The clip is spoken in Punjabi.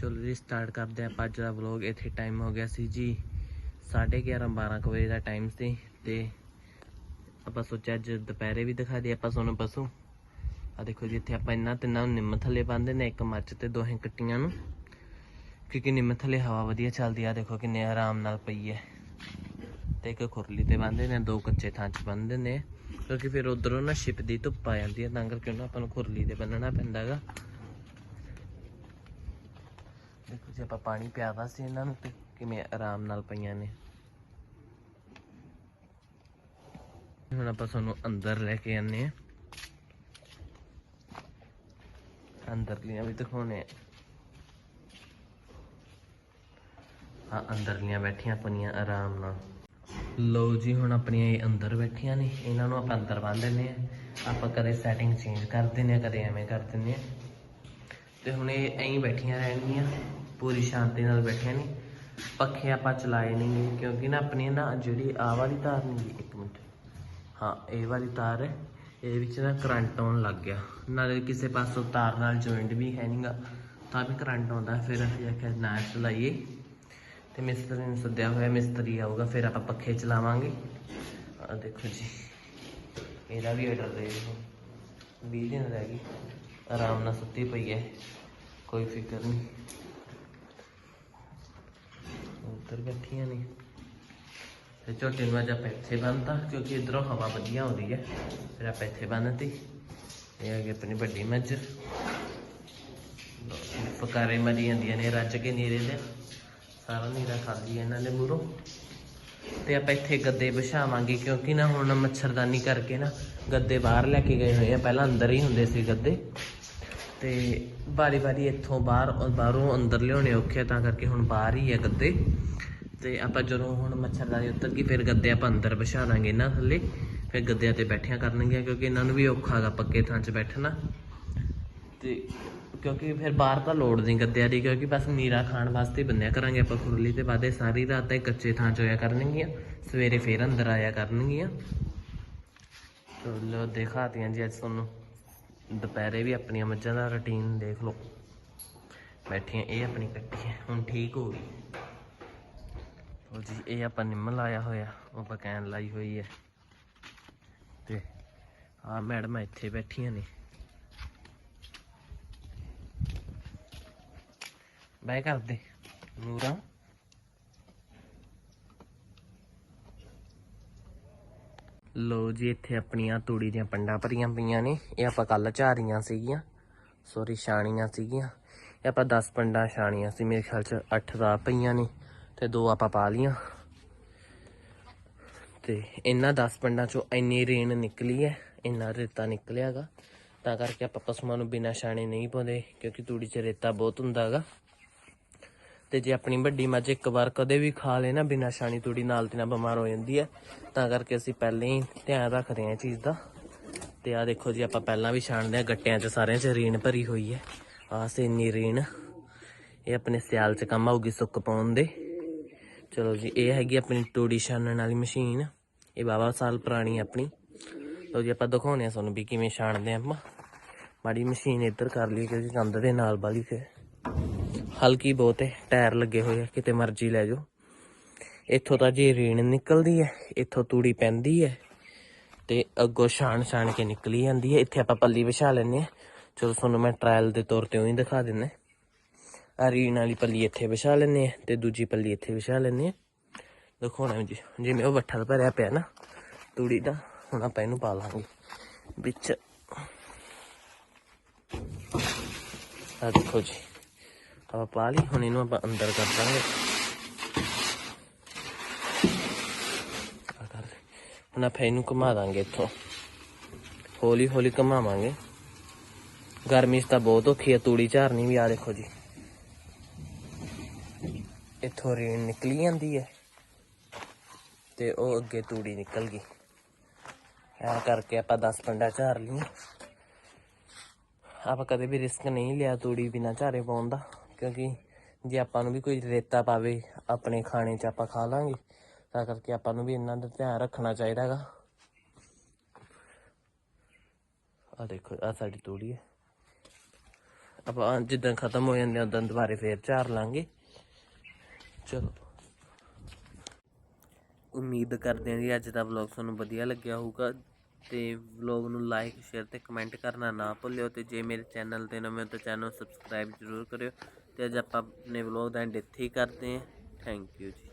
ਚਲੋ ਜੀ ਸਟਾਰਟ ਕਰਦੇ ਆਪਾਂ ਅੱਜ ਦਾ ਵਲੌਗ ਇੱਥੇ ਟਾਈਮ ਹੋ ਗਿਆ ਸੀ ਜੀ 11:30 12 ਕੁ ਵਜੇ ਦਾ ਟਾਈਮ ਸੀ ਤੇ ਆਪਾਂ ਸੋਚਿਆ ਅੱਜ ਦੁਪਹਿਰੇ ਵੀ ਦਿਖਾ ਦਈਏ ਆਪਾਂ ਤੁਹਾਨੂੰ ਪਸ਼ੂ ਆ ਦੇਖੋ ਜੀ, ਇੱਥੇ ਆਪਾਂ ਇਹਨਾਂ ਤਿੰਨਾਂ ਨੂੰ ਨਿੰਮ ਥੱਲੇ ਬੰਨਦੇ ਨੇ, ਇੱਕ ਮੱਝ ਤੇ ਦੋਹੇ ਕੱਟੀਆਂ ਨੂੰ। ਕਿਉਂਕਿ ਨਿੰਮ ਥੱਲੇ ਹਵਾ ਵਧੀਆ ਚੱਲਦੀ ਆ ਦੇਖੋ ਕਿੰਨੇ ਆਰਾਮ ਨਾਲ ਪਈ ਹੈ। ਤੇ ਇੱਕ ਖੁਰਲੀ ਤੇ ਬੰਨਦੇ ਨੇ, ਦੋ ਕੱਚੇ ਥਾਂ 'ਚ ਬੰਨਦੇ ਨੇ। ਕਿਉਂਕਿ ਫਿਰ ਉਧਰੋਂ ਨਾ ਛਿਪ ਦੀ ਧੁੱਪ ਆ ਜਾਂਦੀ ਹੈ, ਤਾਂ ਕਰਕੇ ਉਹਨਾਂ ਆਪਾਂ ਨੂੰ ਖੁਰਲੀ ਤੇ ਬੰਨਣਾ ਪੈਂਦਾ ਗਾ ਦੇਖੋ ਜੀ ਆਪਾਂ ਪਾਣੀ ਪਿਆਦਾ ਸੀ ਇਹਨਾਂ ਨੂੰ ਤੇ ਕਿਵੇਂ ਆਰਾਮ ਨਾਲ ਪਈਆਂ ਨੇ। ਹੁਣ ਆਪਾਂ ਤੁਹਾਨੂੰ ਅੰਦਰ ਲੈ ਕੇ ਆਨੇ ਆ ਅੰਦਰਲੀਆਂ ਵੀ ਦਿਖਾਉਣੇ ਆ ਅੰਦਰਲੀਆਂ ਬੈਠੀਆਂ ਪਈਆਂ ਆਰਾਮ ਨਾਲ। ਲਓ ਜੀ, ਹੁਣ ਆਪਣੀਆਂ ਇਹ ਅੰਦਰ ਬੈਠੀਆਂ ਨੇ। ਇਹਨਾਂ ਨੂੰ ਆਪਾਂ ਅੰਦਰ ਬੰਨ ਦਿੰਦੇ ਆ ਆਪਾਂ ਕਦੇ ਸੈਟਿੰਗ ਚੇਂਜ ਕਰ ਦਿੰਦੇ ਆ ਕਦੇ ਐਵੇਂ ਕਰ ਦਿੰਦੇ ਆ ਤੇ ਹੁਣ ਇਹ ਐਂ ਬੈਠੀਆਂ ਰਹਿਣਗੀਆਂ, ਪੂਰੀ ਸ਼ਾਂਤੀ ਨਾਲ ਬੈਠੀਆਂ ਨੇ। ਪੱਖੇ ਆਪਾਂ ਚਲਾਏ ਨਹੀਂ ਕਿਉਂਕਿ ਨਾ ਆਪਣੀ ਨਾ ਜਿਹੜੀ ਆ ਵਾਲੀ ਤਾਰ ਨਹੀਂ ਇੱਕ ਮਿੰਟ। ਹਾਂ, ਇਹ ਵਾਲੀ ਤਾਰ ਹੈ, ਇਹ ਵਿੱਚ ਨਾ ਕਰੰਟ ਆਉਣ ਲੱਗ ਗਿਆ। ਨਾਲੇ ਕਿਸੇ ਪਾਸੋਂ ਤਾਰ ਨਾਲ ਜੁਆਇੰਟ ਵੀ ਹੈ ਨਹੀਂਗਾ ਤਾਂ ਵੀ ਕਰੰਟ ਆਉਂਦਾ, ਫਿਰ ਅਸੀਂ ਆਖਿਆ ਨਾ ਚਲਾਈਏ। ਤੇ ਮਿਸਤਰੀ ਨੂੰ ਸੱਦਿਆ ਹੋਇਆ, ਮਿਸਤਰੀ ਆਊਗਾ, ਫਿਰ ਆਪਾਂ ਪੱਖੇ ਚਲਾਵਾਂਗੇ। ਆ ਦੇਖੋ ਜੀ, ਇਹਦਾ ਵੀ ਆਰਡਰ ਦੇ ਦਿਓ। 20 ਦਿਨ ਰਹਿ ਗਏ। ਆਰਾਮ ਨਾਲ ਸੁੱਤੀ ਪਈ ਹੈ ਕੋਈ ਫਿਕਰ ਨਹੀਂ ਉੱਧਰ ਬੈਠੀਆਂ ਨੇ। ਤੇ ਝੋਟੇ ਨੂੰ ਅੱਜ ਆਪਾਂ ਇੱਥੇ ਬੰਨਤਾ, ਕਿਉਂਕਿ ਇਧਰੋਂ ਹਵਾ ਵਧੀਆ ਆਉਂਦੀ ਹੈ ਫਿਰ ਆਪਾਂ ਇੱਥੇ ਬੰਨਤੀ। ਇਹ ਹੈਗੀ ਆਪਣੀ ਵੱਡੀ ਮੱਝ। ਫਕਾਰੇ ਮਰੀ ਜਾਂਦੀਆਂ ਨੇ, ਰੱਜ ਕੇ ਨੀਰੇ ਦੇ। ਸਾਰਾ ਨੀਰਾ ਖਾਲੀ ਹੈ ਇਹਨਾਂ ਦੇ ਮੂਹਰੋਂ। ਤੇ ਆਪਾਂ ਇੱਥੇ ਗੱਦੇ ਵਿਛਾਵਾਂਗੇ, ਕਿਉਂਕਿ ਨਾ ਹੁਣ ਮੱਛਰਦਾਨੀ ਕਰਕੇ ਨਾ ਗੱਦੇ ਬਾਹਰ ਲੈ ਕੇ ਗਏ ਹੋਏ ਆ। ਪਹਿਲਾਂ ਅੰਦਰ ਹੀ ਹੁੰਦੇ ਸੀ ਗੱਦੇ। ਤੇ ਬਾਰੀ ਬਾਰੀ ਇੱਥੋਂ ਬਾਹਰ ਔਰ ਬਾਹਰੋਂ ਅੰਦਰ ਲਿਆਉਣੇ ਔਖੇ ਤਾਂ ਕਰਕੇ ਹੁਣ ਬਾਹਰ ਹੀ ਆ ਗੱਦੇ। ਤੇ ਆਪਾਂ ਜਦੋਂ ਹੁਣ ਮੱਛਰਦਾਨੀ ਉੱਤਰ ਗਈ, ਫਿਰ ਗੱਦੇ ਆਪਾਂ ਅੰਦਰ ਵਿਛਾ ਦਾਂਗੇ ਇਹਨਾਂ ਥੱਲੇ। ਫਿਰ ਗੱਦਿਆਂ ਤੇ ਬੈਠਿਆਂ ਕਰਨਗੀਆਂ, ਕਿਉਂਕਿ ਇਹਨਾਂ ਨੂੰ ਵੀ ਔਖਾ ਗਾ ਪੱਕੇ ਥਾਂ 'ਚ ਬੈਠਣਾ। ਤੇ ਕਿਉਂਕਿ ਫਿਰ ਬਾਹਰ ਤਾਂ ਲੋੜ ਨਹੀਂ ਗੱਦਿਆਂ ਦੀ, ਕਿਉਂਕਿ ਬਸ ਨੀਰਾ ਖਾਣ ਵਾਸਤੇ ਹੀ ਬੰਨਿਆ ਕਰਾਂਗੇ ਆਪਾਂ ਖੁਰਲੀ ਤੇ ਬਾਦੇ ਸਾਰੀ ਰਾਤ ਤਾਂ ਕੱਚੇ ਥਾਂ 'ਚ ਹੋਇਆ ਕਰਨਗੀਆਂ। ਸਵੇਰੇ ਫੇਰ ਅੰਦਰ ਆਇਆ ਕਰਨਗੀਆਂ। ਚਲੋ ਦਿਖਾਤੀਆਂ ਜੀ ਅੱਜ ਤੁਹਾਨੂੰ। ਦੁਪਹਿਰੇ ਵੀ ਆਪਣੀਆਂ ਮੱਝਾਂ ਦਾ ਰੁਟੀਨ ਦੇਖ ਲਓ। ਬੈਠੀਆਂ, ਇਹ ਆਪਣੀ ਕੱਟੀ ਹੈ, ਹੁਣ ਠੀਕ ਹੋ ਗਈ। ਉਹ ਜੀ, ਇਹ ਆਪਾਂ ਨਿੰਮ ਲਾਇਆ ਹੋਇਆ, ਉਹ ਆਪਾਂ ਕੈਨ ਲਾਈ ਹੋਈ ਹੈ। ਤੇ ਆ ਮੈਡਮ ਇੱਥੇ ਬੈਠੀਆਂ ਨੇ। ਬੈ ਕਰਦੇ, ਨੂਰਾ। ਲੋ ਜੀ, ਇੱਥੇ ਆਪਣੀਆਂ ਤੂੜੀ ਦੀਆਂ ਪੰਡਾਂ ਭਰੀਆਂ ਪਈਆਂ ਨੇ। ਇਹ ਆਪਾਂ ਕੱਲ ਝਾਰੀਆਂ ਸੀਗੀਆਂ। ਸੋਰੀ ਛਾਣੀਆਂ ਸੀਗੀਆਂ। ਇਹ ਆਪਾਂ 10 ਪੰਡਾਂ ਛਾਣੀਆਂ ਸੀ, ਮੇਰੇ ਖਿਆਲ ਚ 8 ਦਾ ਪਈਆਂ ਨੇ ਤੇ ਦੋ ਆਪਾਂ ਪਾ ਲੀਆਂ ਤੇ ਇਹਨਾਂ 10 ਪੰਡਾਂ ਚੋਂ ਇੰਨੀ ਰੇਨ ਨਿਕਲੀ ਹੈ ਇੰਨਾ ਰੇਤਾ ਨਿਕਲਿਆਗਾ ਤਾਂ ਕਰਕੇ ਆਪਾਂ ਪਸ਼ੂਆਂ ਨੂੰ ਬਿਨਾਂ ਛਾਣੇ ਨਹੀਂ ਪਾਉਂਦੇ, ਕਿਉਂਕਿ ਤੂੜੀ 'ਚ ਰੇਤਾ ਬਹੁਤ ਹੁੰਦਾਗਾ ਤੇ ਜੇ ਆਪਣੀ ਵੱਡੀ ਮੱਝ ਇੱਕ ਵਾਰ ਕਦੇ ਵੀ ਖਾ ਲੇ ਨਾ, ਬਿਨਾਂ ਛਾਣੀ ਤੂੜੀ ਨਾਲ ਦੀ ਨਾਲ ਬਿਮਾਰ ਹੋ ਜਾਂਦੀ ਹੈ, ਤਾਂ ਕਰਕੇ ਅਸੀਂ ਪਹਿਲਾਂ ਹੀ ਧਿਆਨ ਰੱਖਦੇ ਹਾਂ ਇਹ ਚੀਜ਼ ਦਾ। ਤੇ ਆ ਦੇਖੋ ਜੀ, ਆਪਾਂ ਪਹਿਲਾਂ ਵੀ ਛਾਣਦੇ ਆ ਗੱਟਿਆਂ 'ਚ ਸਾਰਿਆਂ 'ਚ ਰੀਣ ਭਰੀ ਹੋਈ ਹੈ। ਆਹ ਸੇ ਇੰਨੀ ਰੀਣ, ਇਹ ਆਪਣੇ ਸਿਆਲ 'ਚ ਕੰਮ ਆਊਗੀ ਸੁੱਕ ਪਾਉਣ ਦੇ। ਚਲੋ ਜੀ, ਇਹ ਹੈਗੀ ਆਪਣੀ ਤੂੜੀ ਛਾਣਨ ਵਾਲੀ ਮਸ਼ੀਨ। ਇਹ ਬਾਬਾ ਸਾਲ ਪੁਰਾਣੀ ਆਪਣੀ। ਲਓ ਜੀ, ਆਪਾਂ ਦਿਖਾਉਣੇ ਆ ਤੁਹਾਨੂੰ ਵੀ ਕਿਵੇਂ ਛਾਣਦੇ ਆ ਆਪਾਂ। ਮਾੜੀ ਮਸ਼ੀਨ ਇੱਧਰ ਕਰ ਲਈ ਕਿਉਂਕਿ ਕੰਧ ਦੇ ਨਾਲ ਵਾਲੀ ਫਿਰ। ਹਲਕੀ ਬਹੁਤ ਹੈ ਟਾਇਰ ਲੱਗੇ ਹੋਏ ਆ, ਕਿਤੇ ਮਰਜ਼ੀ ਲੈ ਜਾਓ। ਇੱਥੋਂ ਤਾਂ ਜੀ ਰੇਣ ਨਿਕਲਦੀ ਹੈ ਇੱਥੋਂ ਤੂੜੀ ਪੈਂਦੀ ਹੈ ਤੇ ਅੱਗੋਂ ਛਾਣ ਛਾਣ ਕੇ ਨਿਕਲੀ ਜਾਂਦੀ ਹੈ ਇੱਥੇ ਆਪਾਂ ਪੱਲੀ ਵਿਛਾ ਲੈਂਦੇ ਆ। ਚਲੋ ਤੁਹਾਨੂੰ ਮੈਂ ਟ੍ਰਾਇਲ ਦੇ ਤੌਰ ਤੇ ਉਹੀ ਦਿਖਾ ਦਿੰਦਾ। ਆ ਰੀਣ ਵਾਲੀ ਪੱਲੀ ਇੱਥੇ ਵਿਛਾ ਲੈਂਦੇ ਆ ਤੇ ਦੂਜੀ ਪੱਲੀ ਇੱਥੇ ਵਿਛਾ ਲੈਂਦੇ ਆ। ਦਿਖਾਉਣਾ ਜੀ, ਜਿਵੇਂ ਉਹ ਵੱਠਾ ਭਰਿਆ ਪਿਆ ਨਾ, ਤੂੜੀ ਦਾ, ਹੁਣ ਆਪਾਂ ਇਹਨੂੰ ਪਾ ਲਾਂਗੇ। ਵਿੱਚ। ਆ ਦੇਖੋ ਜੀ। ਆਪਾਂ ਪਾ ਲਈ ਹੁਣ ਇਹਨੂੰ ਆਪਾਂ ਅੰਦਰ ਕਰ ਦਾਂਗੇ ਹੁਣ ਆਪਾਂ ਇਹਨੂੰ ਘੁਮਾ ਦਾਂਗੇ ਇੱਥੋਂ ਹੌਲੀ ਹੌਲੀ ਘੁਮਾਵਾਂਗੇ ਗਰਮੀ 'ਚ ਤਾਂ ਬਹੁਤ ਔਖੀ ਹੈ ਤੂੜੀ ਝਾਰਨੀ ਵੀ ਆ ਦੇਖੋ ਜੀ ਇੱਥੋਂ ਰੇਣ ਨਿਕਲੀ ਜਾਂਦੀ ਹੈ ਤੇ ਉਹ ਅੱਗੇ ਤੂੜੀ ਨਿਕਲ ਗਈ ਐ ਕਰਕੇ ਆਪਾਂ 10 ਪੰਡਾ ਝਾਰ ਲਈਆਂ ਆਪਾਂ ਕਦੇ ਵੀ ਰਿਸਕ ਨਹੀਂ ਲਿਆ ਤੂੜੀ ਬਿਨਾ ਝਾਰੇ ਪਾਉਣ ਦਾ ਕਿਉਂਕਿ ਜੇ ਆਪਾਂ ਨੂੰ ਵੀ ਕੋਈ ਰੇਤਾ ਪਾਵੇ, ਆਪਣੇ ਖਾਣੇ 'ਚ ਆਪਾਂ ਖਾ ਲਾਂਗੇ, ਤਾਂ ਕਰਕੇ ਆਪਾਂ ਨੂੰ ਵੀ ਇਹਨਾਂ ਦਾ ਧਿਆਨ ਰੱਖਣਾ ਚਾਹੀਦਾ ਹੈਗਾ। ਆ ਦੇਖੋ ਆ ਸਾਡੀ ਤੂੜੀ ਹੈ। ਆਪਾਂ ਜਿੱਦਾਂ ਖਤਮ ਹੋ ਜਾਂਦੇ ਉਦੋਂ ਦੁਬਾਰੇ ਫੇਰ ਝਾਰ ਲਾਂਗੇ। ਚਲੋ। ਉਮੀਦ ਕਰਦੇ ਹਾਂ ਜੀ ਅੱਜ ਦਾ ਵਲੌਗ ਤੁਹਾਨੂੰ ਵਧੀਆ ਲੱਗਿਆ ਹੋਊਗਾ। ਤੇ ਵਲੌਗ ਨੂੰ ਲਾਈਕ ਸ਼ੇਅਰ ਤੇ ਕਮੈਂਟ ਕਰਨਾ ਨਾ ਭੁੱਲਿਓ। ਤੇ ਜੇ ਮੇਰੇ ਚੈਨਲ ਤੇ ਨਵੇਂ ਹੋ ਤਾਂ ਚੈਨਲ ਸਬਸਕ੍ਰਾਈਬ ਜ਼ਰੂਰ ਕਰਿਓ। ਤੇ ਅੱਜ ਆਪਾਂ ਆਪਣੇ ਵਲੌਗ ਦਾ ਐਂਡ ਇੱਥੇ ਹੀ ਕਰਦੇ ਹਾਂ। ਥੈਂਕ ਯੂ ਜੀ।